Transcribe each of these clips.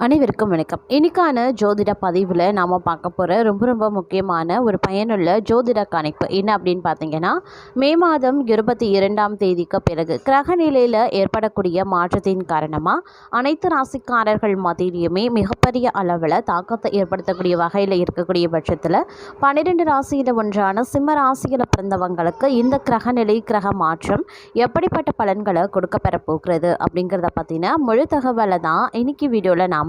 அனைவருக்கும் வணக்கம். இன்னைக்கான ஜோதிட பதிவில் நாம் பார்க்க போகிற ரொம்ப ரொம்ப முக்கியமான ஒரு பயனுள்ள ஜோதிட கணிப்பு என்ன அப்படின்னு பார்த்தீங்கன்னா மே மாதம் இருபத்தி இரண்டாம் தேதிக்கு பிறகு கிரக நிலையில் ஏற்படக்கூடிய மாற்றத்தின் காரணமாக அனைத்து ராசிக்காரர்கள் மத்தியிலையுமே மிகப்பெரிய அளவில் தாக்கத்தை ஏற்படுத்தக்கூடிய வகையில் இருக்கக்கூடிய பட்சத்தில் பன்னிரெண்டு ராசியில் ஒன்றான சிம்ம ராசியில் பிறந்தவங்களுக்கு இந்த கிரக நிலை கிரக மாற்றம் எப்படிப்பட்ட பலன்களை கொடுக்க பெற போகிறது அப்படிங்கிறத பற்றின முழு தகவலை தான் இன்னைக்கு வீடியோவில் நாம்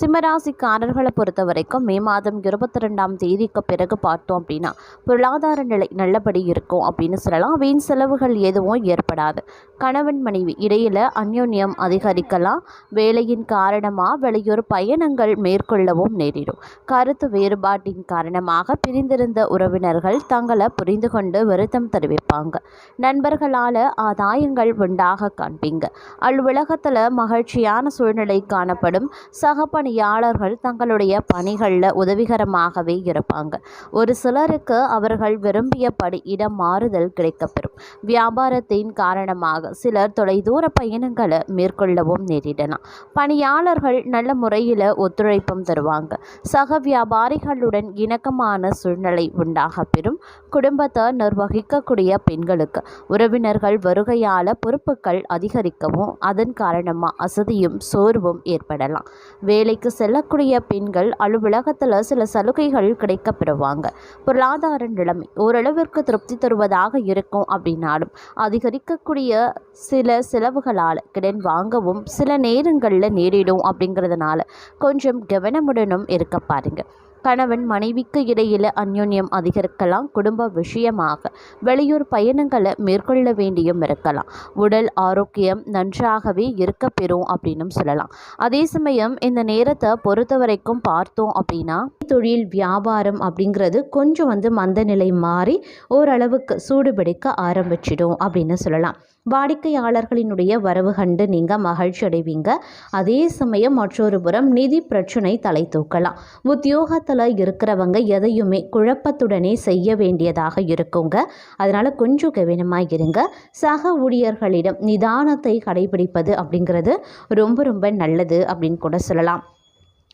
சிம்மராசிக்காரர்களை பொறுத்த வரைக்கும் மே மாதம் இருபத்தி ரெண்டாம் தேதிக்கு பிறகு பார்த்தோம் அப்படின்னா பொருளாதார நிலை நல்லபடி இருக்கும் அப்படின்னு சொல்லலாம். வீண் செலவுகள் எதுவும் ஏற்படாது. கணவன் மனைவி இடையில் அந்யோன்யம் அதிகரிக்கலாம். வேலையின் காரணமாக வெளியூர் பயணங்கள் மேற்கொள்ளவும் நேரிடும். கருத்து வேறுபாட்டின் காரணமாக பிரிந்திருந்த உறவினர்கள் தங்களை புரிந்து கொண்டு வருத்தம் தெரிவிப்பாங்க. நண்பர்களால் ஆதாயங்கள் உண்டாக காண்பீங்க. அலுவலகத்தில் மகிழ்ச்சியான சூழ்நிலை காணப்படும். சக பணியாளர்கள் தங்களுடைய பணிகளில் உதவிகரமாகவே இருப்பாங்க. ஒரு சிலருக்கு அவர்கள் விரும்பியபடி இடம் மாறுதல் கிடைக்கப்பெறும். வியாபாரத்தின் காரணமாக சிலர் தொலைதூர பயணங்களை மேற்கொள்ளவும் நேரிடலாம். பணியாளர்கள் நல்ல முறையில் ஒத்துழைப்பும் தருவாங்க. சக வியாபாரிகளுடன் இணக்கமான சூழ்நிலை உண்டாக பெறும் குடும்பத்தை நிர்வகிக்கக்கூடிய பெண்களுக்கு உறவினர்கள் வருகையால் பொறுப்புகள் அதிகரிக்கவும் அதன் காரணமாக அசதியும் சோர்வும் ஏற்படலாம். வே வேலைக்கு செல்லக்கூடிய பெண்கள் அலுவலகத்தில் சில சலுகைகள் கிடைக்க பெறுவாங்க பொருளாதார நிலைமை ஓரளவிற்கு திருப்தி தருவதாக இருக்கும் அப்படின்னாலும் அதிகரிக்கக்கூடிய சில செலவுகளால் கடன் வாங்கவும் சில நேரங்களில் நேரிடும் அப்படிங்கிறதுனால கொஞ்சம் கவனமுடனும் இருக்க பாருங்கள் கணவன் மனைவிக்கு இடையில் அந்யோன்யம் அதிகரிக்கலாம். குடும்ப விஷயமாக வெளியூர் பயணங்களை மேற்கொள்ள வேண்டியும் இருக்கலாம். உடல் ஆரோக்கியம் நன்றாகவே இருக்க பெறும் அப்படின்னும் சொல்லலாம். அதே சமயம் இந்த நேரத்தை பொறுத்த வரைக்கும் பார்த்தோம் அப்படின்னா தொழில் வியாபாரம் அப்படிங்கிறது கொஞ்சம் வந்து மந்த நிலை மாறி ஓரளவுக்கு சூடுபிடிக்க ஆரம்பிச்சிடும் அப்படின்னு சொல்லலாம். வாடிக்கையாளர்களினுடைய வரவு கண்டு நீங்கள் மகிழ்ச்சி அடைவீங்க. அதே சமயம் மற்றொரு புறம் நிதி பிரச்சனை தலை தூக்கலாம். உத்தியோகத்தில் இருக்கிறவங்க எதையுமே குழப்பத்துடனே செய்ய வேண்டியதாக இருக்குங்க. அதனால் கொஞ்சம் கவனமாக இருங்க. சக ஊழியர்களிடம் நிதானத்தை கடைபிடிப்பது அப்படிங்கிறது ரொம்ப ரொம்ப நல்லது அப்படின்னு கூட சொல்லலாம்.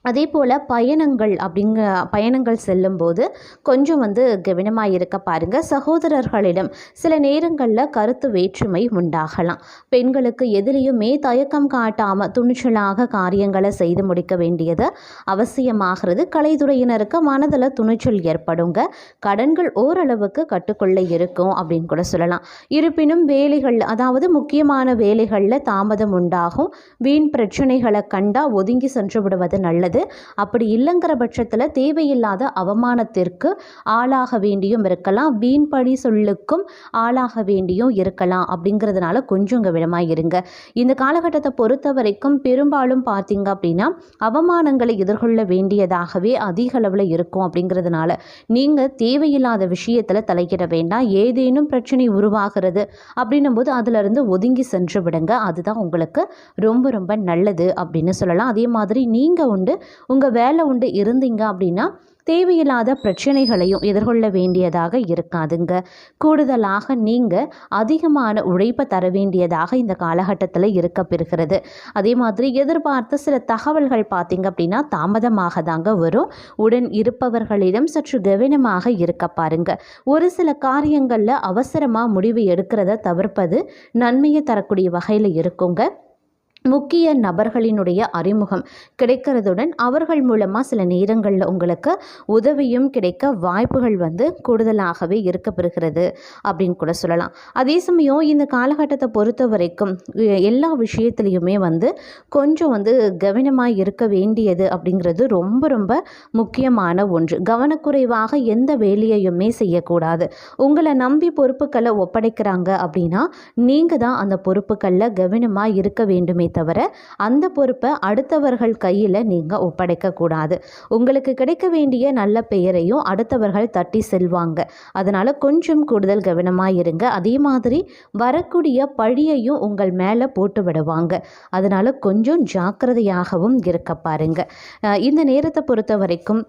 அதே போல் பயணங்கள் அப்படிங்க பயணங்கள் செல்லும்போது கொஞ்சம் வந்து கவனமாக இருக்க பாருங்கள் சகோதரர்களிடம் சில நேரங்களில் கருத்து வேற்றுமை உண்டாகலாம். பெண்களுக்கு எதிலையுமே தயக்கம் காட்டாமல் துணிச்சலாக காரியங்களை செய்து முடிக்க வேண்டியது அவசியமாகிறது. கலைத்துறையினருக்கு மனதில் துணிச்சல் ஏற்படுங்க. கடன்கள் ஓரளவுக்கு கட்டுக்குள்ளே இருக்கும் அப்படின்னு கூட சொல்லலாம். இருப்பினும் வேலைகள் அதாவது முக்கியமான வேலைகளில் தாமதம் உண்டாகும். வீண் பிரச்சனைகளை கண்டா ஒதுங்கி சென்று விடுவது நல்லது. அப்படி இல்லைங்கிற பட்சத்தில் தேவையில்லாத அவமானத்திற்கு ஆளாக வேண்டியும் இருக்கலாம். வீண்படி சொல்லுக்கும் ஆளாக வேண்டியும் இருக்கலாம். அப்படிங்கிறதுனால கொஞ்சம் கவனமாக இருங்க. இந்த காலகட்டத்தை பொறுத்த வரைக்கும் பெரும்பாலும் பார்த்தீங்க அப்படின்னா அவமானங்களை எதிர்கொள்ள வேண்டியதாகவே அதிக அளவில் இருக்கும் அப்படிங்கிறதுனால நீங்கள் தேவையில்லாத விஷயத்தில் தலையிட வேண்டாம். ஏதேனும் பிரச்சனை உருவாகிறது அப்படின்னும் போது அதிலிருந்து ஒதுங்கி சென்று விடுங்க. அதுதான் உங்களுக்கு ரொம்ப ரொம்ப நல்லது அப்படின்னு சொல்லலாம். அதே மாதிரி நீங்கள் உண்டு உங்கள் வேலை உண்டு இருந்தீங்க அப்படின்னா தேவையில்லாத பிரச்சனைகளையும் எதிர்கொள்ள வேண்டியதாக இருக்காதுங்க. கூடுதலாக நீங்கள் அதிகமான உழைப்பை தர வேண்டியதாக இந்த காலகட்டத்தில் இருக்க பெறுகிறது. அதே மாதிரி எதிர்பார்த்த சில தகவல்கள் பார்த்தீங்க அப்படின்னா தாமதமாக தாங்க வரும். உடன் இருப்பவர்களிடம் சற்று கவனமாக இருக்க பாருங்க. ஒரு சில காரியங்களில் அவசரமாக முடிவு எடுக்கிறத தவிர்ப்பது நன்மையை தரக்கூடிய வகையில் இருக்குங்க. முக்கிய நபர்களினுடைய அறிமுகம் கிடைக்கிறதுடன் அவர்கள் மூலமாக சில நேரங்களில் உங்களுக்கு உதவியும் கிடைக்க வாய்ப்புகள் வந்து கூடுதலாகவே இருக்க பெறுகிறது அப்படின்னு கூட சொல்லலாம். அதே சமயம் இந்த காலகட்டத்தை பொறுத்த வரைக்கும் எல்லா விஷயத்துலையுமே வந்து கொஞ்சம் வந்து கவனமாக இருக்க வேண்டியது அப்படிங்கிறது ரொம்ப ரொம்ப முக்கியமான ஒன்று. கவனக்குறைவாக எந்த வேலையையுமே செய்யக்கூடாது. உங்களை நம்பி பொறுப்புகளை ஒப்படைக்கிறாங்க அப்படின்னா நீங்கள் தான் அந்த பொறுப்புகளில் கவனமாக இருக்க வேண்டுமே தவிர அந்த பொறுப்பை அடுத்தவர்கள் கையில் நீங்கள் ஒப்படைக்கக்கூடாது உங்களுக்கு கிடைக்க வேண்டிய நல்ல பெயரையும் அடுத்தவர்கள் தட்டி செல்வாங்க. அதனால் கொஞ்சம் கூடுதல் கவனமாக இருங்க. அதே மாதிரி வரக்கூடிய பழியையும் உங்கள் மேலே போட்டு விடுவாங்க. அதனால் கொஞ்சம் ஜாக்கிரதையாகவும் இருக்க பாருங்கள் இந்த நேரத்தை பொறுத்த வரைக்கும்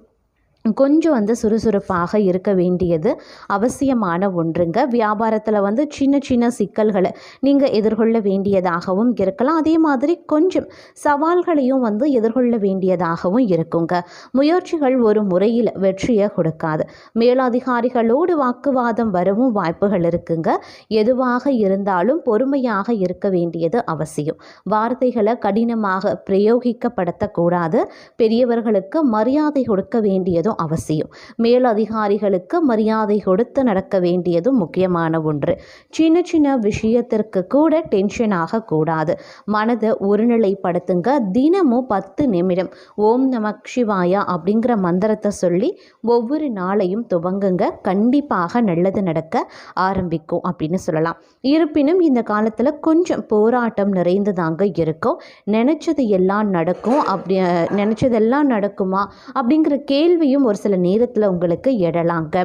கொஞ்சம் வந்து சுறுசுறுப்பாக இருக்க வேண்டியது அவசியமான ஒன்றுங்க. வியாபாரத்தில் வந்து சின்ன சின்ன சிக்கல்களை நீங்கள் எதிர்கொள்ள வேண்டியதாகவும் இருக்கலாம். அதே மாதிரி கொஞ்சம் சவால்களையும் வந்து எதிர்கொள்ள வேண்டியதாகவும் இருக்குங்க. முயற்சிகள் ஒரு முறையில் வெற்றியை கொடுக்காது. மேலதிகாரிகளோடு வாக்குவாதம் வரவும் வாய்ப்புகள் இருக்குங்க. எதுவாக இருந்தாலும் பொறுமையாக இருக்க வேண்டியது அவசியம். வார்த்தைகளை கடினமாக பிரயோகிக்கப்படுத்தக்கூடாது. பெரியவர்களுக்கு மரியாதை கொடுக்க வேண்டியதும் அவசியம். மேலதிகாரிகளுக்கு மரியாதை கொடுத்து நடக்க வேண்டியதும் முக்கியமான ஒன்று. சின்ன சின்ன விஷயத்திற்கு கூட டென்ஷன் ஆகக்கூடாது மனதை ஒருநிலைப்படுத்துங்க. தினமும் பத்து நிமிடம். ஓம் நம சிவாயா அப்படிங்கிற மந்திரத்தை சொல்லி ஒவ்வொரு நாளையும் துவங்குங்க. கண்டிப்பாக நல்லது நடக்க ஆரம்பிக்கும் அப்படின்னு சொல்லலாம். இருப்பினும் இந்த காலத்தில் கொஞ்சம் போராட்டம் நிறைந்ததாங்க இருக்கும். நினச்சது எல்லாம் நடக்கும். அப்படி நினச்சதெல்லாம் நடக்குமா அப்படிங்கிற கேள்வியும் ஒரு சில நேரத்தில் உங்களுக்கு எழலாங்க.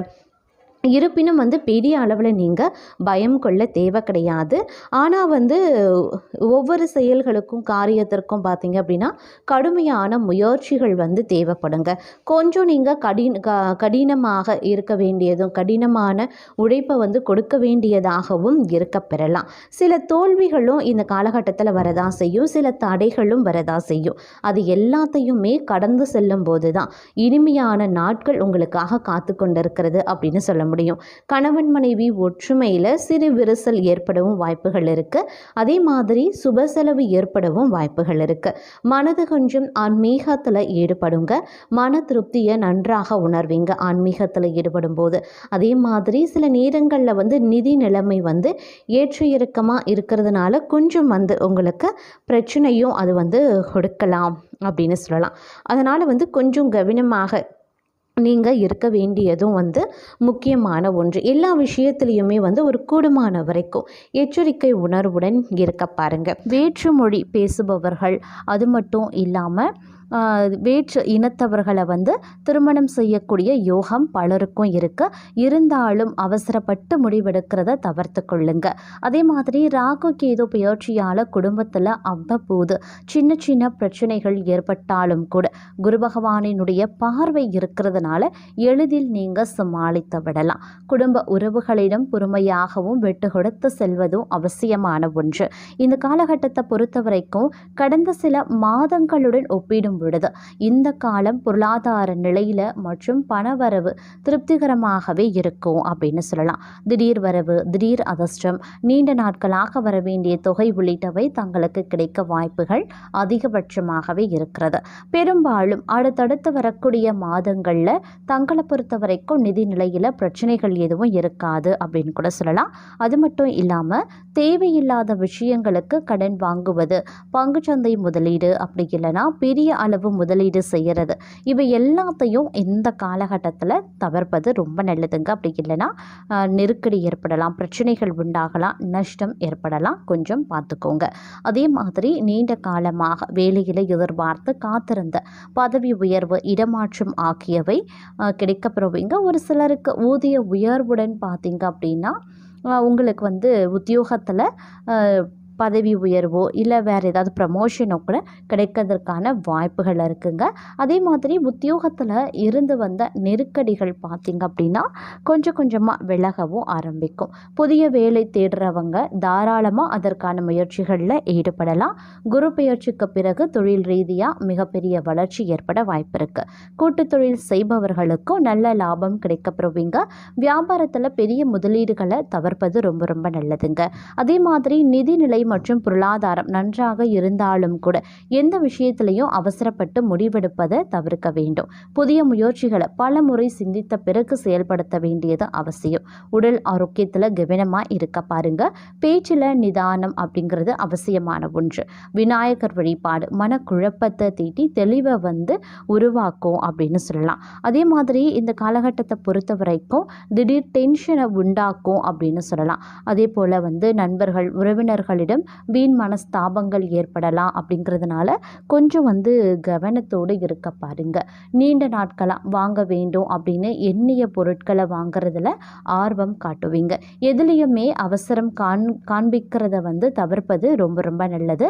இருப்பினும் வந்து பெரிய அளவில் நீங்கள் பயம் கொள்ள தேவை கிடையாது. ஆனால் வந்து ஒவ்வொரு செயல்களுக்கும் காரியத்திற்கும் பார்த்தீங்க அப்படின்னா கடுமையான முயற்சிகள் வந்து தேவைப்படுங்க. கொஞ்சம் நீங்கள் கடின க கடினமாக இருக்க வேண்டியதும் கடினமான உழைப்பை வந்து கொடுக்க வேண்டியதாகவும் இருக்க பெறலாம். சில தோல்விகளும் இந்த காலகட்டத்தில் வரதா செய்யும் சில தடைகளும் வரதான் செய்யும். அது எல்லாத்தையுமே கடந்து செல்லும் போது தான் இனிமையான நாட்கள் உங்களுக்காக காத்து கொண்டிருக்கிறது அப்படின்னு சொல்ல முடியும். கணவன் மனைவி ஒற்றுமையில் சிறு விரிசல் ஏற்படவும் வாய்ப்புகள் இருக்குது அதே மாதிரி சுப செலவு ஏற்படவும் வாய்ப்புகள் இருக்குது மனது கொஞ்சம் ஆன்மீகத்தில் ஈடுபடுங்க. மன திருப்தியை நன்றாக உணர்வீங்க. ஆன்மீகத்தில் ஈடுபடும் போது அதே மாதிரி சில நேரங்களில் வந்து நிதி நிலைமை வந்து ஏற்ற இறக்கமாக இருக்கிறதுனால கொஞ்சம் வந்து உங்களுக்கு பிரச்சனையும் அது வந்து கொடுக்கலாம் அப்படின்னு சொல்லலாம். அதனால் வந்து கொஞ்சம் கவனமாக நீங்கள் இருக்க வேண்டியதும் வந்து முக்கியமான ஒன்று. எல்லா விஷயத்துலேயுமே வந்து ஒரு கூடுமான வரைக்கும் எச்சரிக்கை உணர்வுடன் இருக்க பாருங்கள் வேற்றுமொழி பேசுபவர்கள் அது மட்டும் இல்லாமல் வேற்று இனத்தவர்களை வந்து திருமணம் செய்யக்கூடிய யோகம் பலருக்கும் இருக்கு. இருந்தாலும் அவசரப்பட்டு முடிவெடுக்கிறத தவிர்த்து கொள்ளுங்க. அதே மாதிரி ராகு கேது பெயர்ச்சியால் குடும்பத்தில் அவ்வப்போது சின்ன சின்ன பிரச்சனைகள் ஏற்பட்டாலும் கூட குரு பகவானினுடைய பார்வை இருக்கிறதுனால எளிதில் நீங்கள் சமாளித்து விடலாம். குடும்ப உறவுகளிடம் பொறுமையாகவும் விட்டு கொடுத்து செல்வதும் அவசியமான ஒன்று. இந்த காலகட்டத்தை பொறுத்த வரைக்கும் கடந்த சில மாதங்களுடன் ஒப்பிடும் விடுது. இந்த காலம் பொருளாதார நிலையில் மற்றும் பணவரவு திருப்திகரமாகவே இருக்கும் அப்படின்னு சொல்லலாம். திடீர் வரவு திடீர் அதிர்ஷ்டம் நீண்ட நாட்களாக வர வேண்டிய தொகை உள்ளிட்டவை தங்களுக்கு கிடைக்க வாய்ப்புகள் அதிகபட்சமாகவே இருக்கிறது. பெரும்பாலும் அடுத்தடுத்து வரக்கூடிய மாதங்களில் தங்களை பொறுத்த வரைக்கும் நிதி நிலையில் பிரச்சனைகள் எதுவும் இருக்காது அப்படின்னு கூட சொல்லலாம். அது மட்டும் இல்லாமல் தேவையில்லாத விஷயங்களுக்கு கடன் வாங்குவது பங்குச்சந்தை முதலீடு அப்படி இல்லைன்னா பெரிய அளவு முதலீடு செய்கிறது இவை எல்லாத்தையும் இந்த காலகட்டத்தில் தவிர்ப்பது ரொம்ப நல்லதுங்க. அப்படி இல்லைன்னா நெருக்கடி ஏற்படலாம் பிரச்சனைகள் உண்டாகலாம் நஷ்டம் ஏற்படலாம். கொஞ்சம் பார்த்துக்கோங்க. அதே மாதிரி நீண்ட காலமாக வேலையில் எதிர்பார்த்து காத்திருந்த பதவி உயர்வு இடமாற்றம் ஆகியவை கிடைக்கப்பெறுவீங்க. ஒரு சிலருக்கு ஊதிய உயர்வுடன் பார்த்தீங்க அப்படின்னா உங்களுக்கு வந்து உத்தியோகத்தில் பதவி உயர்வோ இல்லை வேறு ஏதாவது ப்ரமோஷனோ கூட கிடைக்கிறதுக்கான வாய்ப்புகள் இருக்குங்க. அதே மாதிரி உத்தியோகத்தில் இருந்து வந்த நெருக்கடிகள் பார்த்திங்க அப்படின்னா கொஞ்சம் கொஞ்சமாக விலகவும் ஆரம்பிக்கும். புதிய வேலை தேடுறவங்க தாராளமாக அதற்கான முயற்சிகளில் ஈடுபடலாம். குரு பெயர்ச்சிக்கு பிறகு தொழில் ரீதியாக மிகப்பெரிய வளர்ச்சி ஏற்பட வாய்ப்பு இருக்குது கூட்டு தொழில் செய்பவர்களுக்கும் நல்ல லாபம் கிடைக்கப்பெறுவீங்க. வியாபாரத்தில் பெரிய முதலீடுகளை தவிர்ப்பது ரொம்ப ரொம்ப நல்லதுங்க. அதே மாதிரி நிதிநிலை மற்றும் பொருளாதாரம் நன்றாக இருந்தாலும் கூட எந்த விஷயத்திலையும் அவசரப்பட்டு முடிவெடுப்பதை தவிர்க்க வேண்டும். புதிய முயற்சிகளை பல முறை சிந்தித்த பிறகு செயல்படுத்த வேண்டியது அவசியம். உடல் ஆரோக்கியத்தில் கவனமாக இருக்க பாருங்க. பேச்சில் நிதானம் அப்படிங்கிறது அவசியமான ஒன்று. விநாயகர் வழிபாடு மனக்குழப்பத்தை தீட்டி தெளிவை வந்து உருவாக்கும் அப்படின்னு சொல்லலாம். அதே மாதிரி இந்த காலகட்டத்தை பொறுத்த வரைக்கும் திடீர் டென்ஷனை உண்டாக்கும் அப்படின்னு சொல்லலாம். அதே போல் வந்து நண்பர்கள் உறவினர்களிடம் கணவரிடம் வீண் மனஸ்தாபங்கள் ஏற்படலாம் அப்படிங்கிறதுனால கொஞ்சம் வந்து கவனத்தோடு இருக்க பாருங்க. நீண்ட நாட்களாக வாங்க வேண்டும் அப்படின்னு எண்ணிய பொருட்களை வாங்குறதுல ஆர்வம் காட்டுவீங்க. எதுலேயுமே அவசரம் காண் காண்பிக்கிறத வந்து தவிர்ப்பது ரொம்ப ரொம்ப நல்லது.